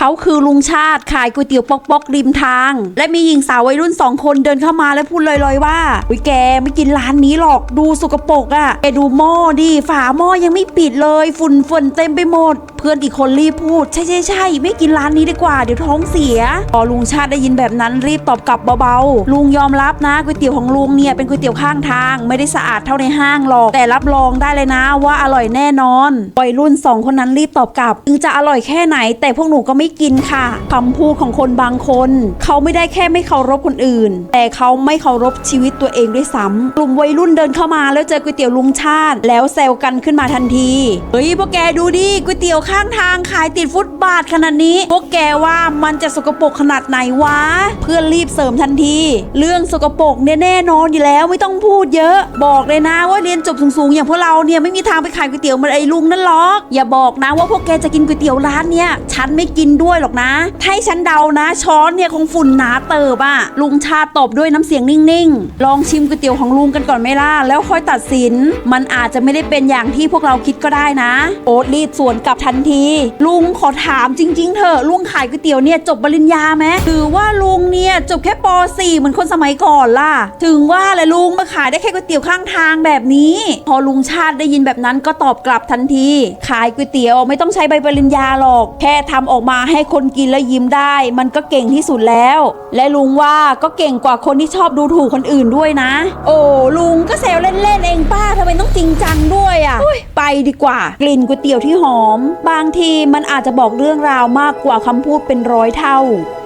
เขาคือลุงชาติขายก๋วยเตี๋ยวปอกปอกๆริมทาง และมีหญิงสาววัยรุ่นสองคนเดินเข้ามาแล้วพูดลอยๆว่าอุ้ยแกไม่กินร้านนี้หรอกดูสกปรกอะ่ะแกดูหม้อดิฝาหม้อยังไม่ปิดเลย ฝุ่นฝนเต็มไปหมดเพื่อนอีกคนรีบพูด ใช่ใช่ใช่ไม่กินร้านนี้ดีกว่าเดี๋ยวท้องเสียพอลุงชาติได้ยินแบบนั้นรีบตอบกลับเบาๆ ลุงยอมรับนะก๋วยเตี๋ยวของลุงเนี่ยเป็นก๋วยเตี๋ยวข้างทาง ไม่ได้สะอาดเท่าในห้างหรอก แต่รับรองได้เลยนะว่าอร่อยแน่นอนวัยรุ่นสองคนนั้นรีบตอบกลับถึงจะอร่อยแค่ไหน แต่พวกหนูก็ไม่กินค่ะคำพูดของคนบางคน เขาไม่ได้แค่ไม่เคารพคนอื่น แต่เขาไม่เคารพชีวิตตัวเองด้วยซ้ำกลุ่มวัยรุ่นเดินเข้ามาแล้วเจอก๋วยเตี๋ยวลุงชาติ แล้วแซวกันขึ้นมาทันทีเฮ้ยพวกแกดูดิก๋วยเตี๋ยวข้างทางขายติดฟุตบาทขนาดนี้ พวกแกว่ามันจะสกปรกขนาดไหนวะ เพื่อนรีบเสริมทันที เรื่องสกปรกเนี่ยแน่นอนอยู่แล้วไม่ต้องพูดเยอะ บอกเลยนะว่าเรียนจบสูงๆ อย่างพวกเราเนี่ยไม่มีทางไปขายก๋วยเตี๋ยวเหมือนไอ้ลุงนั่นหรอก อย่าบอกนะว่าพวกแกจะกินก๋วยเตี๋ยวร้านเนี่ยฉันไม่กินด้วยหรอกนะให้ฉันเดานะ ช้อนเนี่ยคงฝุ่นหนาเติบอะลุงชาตอบด้วยน้ำเสียงนิ่งๆ ลองชิมก๋วยเตี๋ยวของลุงกันก่อนไหมล่ะแล้วค่อยตัดสิน มันอาจจะไม่ได้เป็นอย่างที่พวกเราคิดก็ได้นะ โอ๊ตรีบสวนกลับทันที ลุงขอถามจริง ๆ เถอะลุงขายก๋วยเตี๋ยวเนี่ยจบปริญญาไหมหรือว่าลุงเนี่ยจบแค่ป .4 เหมือนคนสมัยก่อนล่ะ ถึงว่าแหละลุงมาขายได้แค่ก๋วยเตี๋ยวข้างทางแบบนี้ พอลุงชาติได้ยินแบบนั้นก็ตอบกลับทันที ขายก๋วยเตี๋ยวไม่ต้องใช้ใบปริญญาหรอก แค่ทำออกมาให้คนกินแล้วยิ้มได้ มันก็เก่งที่สุดแล้ว และลุงว่าก็เก่งกว่าคนที่ชอบดูถูกคนอื่นด้วยนะ โอ้ลุงก็แซวเล่นๆเองป้าทำไมต้องจริงจังด้วย อะอุ๊ยไปดีกว่า กลิ่นก๋วยเตี๋ยวที่หอม บางทีมันอาจจะบอกเรื่องราวมากกว่าคำพูดเป็นร้อยเท่า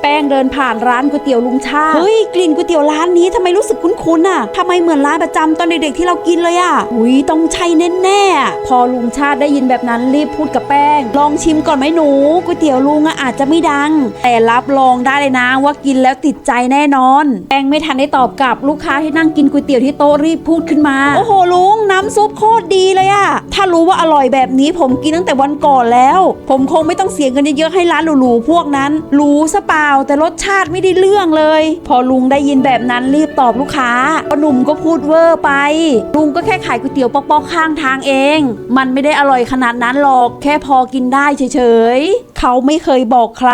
แป้งเดินผ่านร้านก๋วยเตี๋ยวลุงชาติเฮ้ยกลิ่นก๋วยเตี๋ยวร้านนี้ทำไมรู้สึกคุ้นๆอะทำไมเหมือนร้านประจำตอนเด็กๆที่เรากินเลยอะอุ้ยต้องใช่แน่ๆอะพอลุงชาติได้ยินแบบนั้นรีบพูดกับแป้ง ลองชิมก่อนไหมหนูก๋วยเตี๋ยวลุงอะอาจจะไม่ดัง แต่รับรองได้เลยนะว่ากินแล้วติดใจแน่นอน แป้งไม่ทันได้ตอบกลับลูกค้าที่นั่งกินก๋วยเตี๋ยวที่โต๊ะรีบพูดขึ้นมาโอ้โหลุงน้ำซุปโคตรดีเลยอะถ้ารู้ว่าอร่อยแบบนี้ผมกินตั้งแต่วันก่อนแล้ว ผมคงไม่ต้องเสียเงินเยอะๆให้ร้านหรูๆพวกนั้นหรูซะเปล่าแต่รสชาติไม่ได้เรื่องเลย พอลุงได้ยินแบบนั้นรีบตอบลูกค้าพอหนุ่มก็พูดเวอร์ไป ลุงก็แค่ขายก๋วยเตี๋ยวป๊อกๆข้างทางเอง มันไม่ได้อร่อยขนาดนั้นหรอก แค่พอกินได้เฉยๆ เขาไม่เคยบอกใคร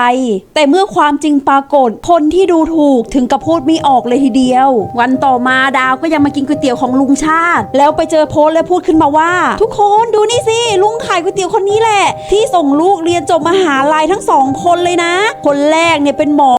แต่เมื่อความจริงปรากฏ คนที่ดูถูกถึงกับพูดไม่ออกเลยทีเดียว วันต่อมาดาวก็ยังมากินก๋วยเตี๋ยวของลุงชาติ แล้วไปเจอโพสและพูดขึ้นมาว่า ทุกคนดูนี่สิลุงขายก๋วยเตี๋ยวคนนี้แหละ ที่ส่งลูกเรียนจบมหาลัยทั้งสองคนเลยนะ คนแรกเนี่ยเป็นหมอ